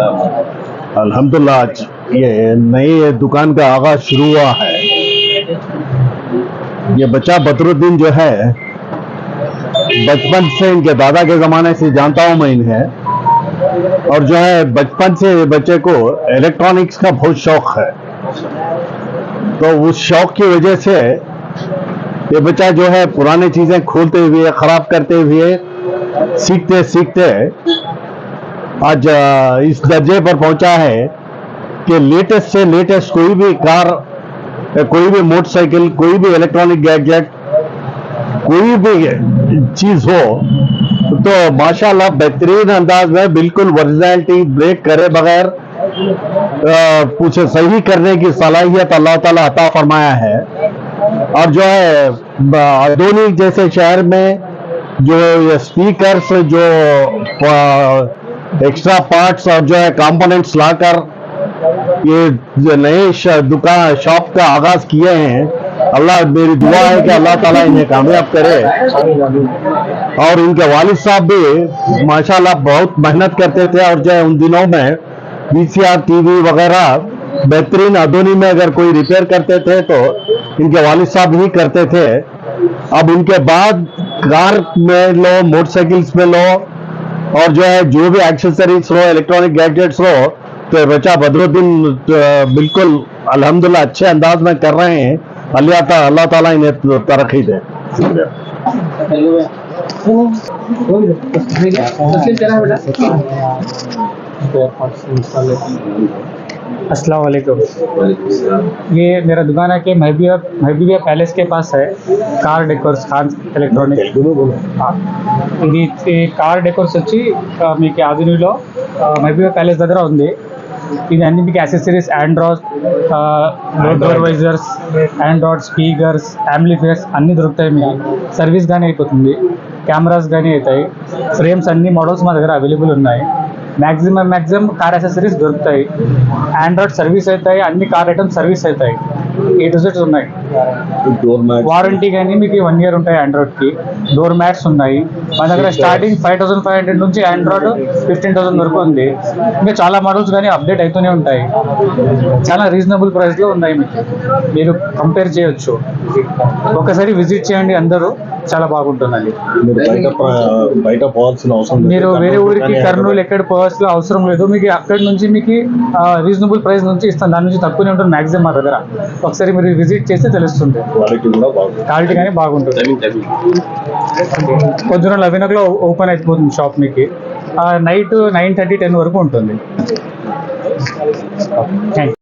الحمدللہ، آج یہ نئی دکان کا آغاز شروع ہوا ہے۔ یہ بچہ بدر الدین جو ہے، بچپن سے ان کے دادا کے زمانے سے جانتا ہوں میں انہیں۔ اور جو ہے، بچپن سے بچے کو الیکٹرانکس کا بہت شوق ہے۔ تو اس شوق کی وجہ سے یہ بچہ جو ہے، پرانے چیزیں کھولتے ہوئے، خراب کرتے ہوئے، سیکھتے سیکھتے آج اس درجے پر پہنچا ہے کہ لیٹسٹ سے لیٹسٹ کوئی بھی کار، کوئی بھی موٹر سائیکل، کوئی بھی الیکٹرانک گیجٹ، کوئی بھی چیز ہو، تو ماشاءاللہ بہترین انداز میں بالکل ورزنالٹی بریک کرے بغیر پوچھے صحیح کرنے کی صلاحیت اللہ تعالیٰ عطا فرمایا ہے۔ اور جو ہے دونی جیسے شہر میں جو سپیکرز جو ایکسٹرا پارٹس اور جو ہے کمپوننٹس لا کر یہ جو نئے دکان شاپ کا آغاز کیے ہیں۔ اللہ، میری دعا ہے کہ اللہ تعالیٰ انہیں کامیاب کرے۔ اور ان کے والد صاحب بھی ماشاءاللہ بہت محنت کرتے تھے اور جو ہے ان دنوں میں B C R T V وغیرہ بہترین ادونی میں اگر کوئی ریپیئر کرتے تھے تو ان کے والد صاحب ہی کرتے تھے۔ اب ان کے بعد کار میں لو موٹر سائیکلس میں لو اور جو ہے، جو بھی ایکسیسریز ہو الیکٹرانک گیجٹس ہو، تو رچا بدر الدین بالکل الحمدللہ اچھے انداز میں کر رہے ہیں۔ اللہ تعالیٰ اللہ تعالیٰ انہیں ترقی دے۔ شکریہ السلام علیکم۔ یہ میرا دکان ہے کہ محبوب محبوبیہ پیلس کے پاس ہے۔ Car ڈیورسر car Android door visors Android speakers سوپروزرس Android దొరుకుతాయి మీకు సర్వీస్ కానీ అయిపోతుంది కెమెరాస్ కానీ అవుతాయి ఫ్రేమ్స్ అన్ని మోడల్స్ మా దగ్గర అవైలబుల్ ఉన్నాయి మ్యాక్సిమం మ్యాక్సిమం కార్ యాక్సెసరీస్ దొరుకుతాయి. ఆండ్రాయిడ్ సర్వీస్ అవుతాయి అన్ని కార్ ఐటమ్స్ సర్వీస్ అవుతాయి. ఏ టు సెట్స్ ఉన్నాయి. వారంటీ కానీ మీకు వన్ ఇయర్ ఉంటాయి ఆండ్రాయిడ్కి డోర్ మ్యాట్స్ ఉన్నాయి. మా దగ్గర starting five thousand five hundred నుంచి ఆండ్రాయిడ్ ఫిఫ్టీన్ థౌసండ్ వరకు ఉంది. ఇంకా చాలా మోడల్స్ కానీ అప్డేట్ అవుతూనే ఉంటాయి. చాలా రీజనబుల్ ప్రైస్లో ఉన్నాయి మీకు. మీరు కంపేర్ చేయొచ్చు. ఒకసారి విజిట్ చేయండి అందరూ. చాలా బాగుంటుందండి. మీరు బయట పోవాల్సిన అవసరం లేదు. మీరు వేరే ఊరికి కర్నూలు ఎక్కడ పోవాల్సిన అవసరం లేదు. మీకు అక్కడి నుంచి మీకు రీజనబుల్ ప్రైస్ నుంచి ఇస్తాను. దాని నుంచి తక్కువనే ఉంటుంది మ్యాక్సిమం మా దగ్గర. ఒకసారి మీరు విజిట్ చేస్తే తెలుస్తుంది క్వాలిటీ కూడా బాగుంది క్వాలిటీ కానీ బాగుంటుంది. పొద్దున లెవెన్ ఓ క్లాక్ ఓపెన్ అయిపోతుంది షాప్ మీకు. నైట్ నైన్ థర్టీ టెన్ వరకు ఉంటుంది. థ్యాంక్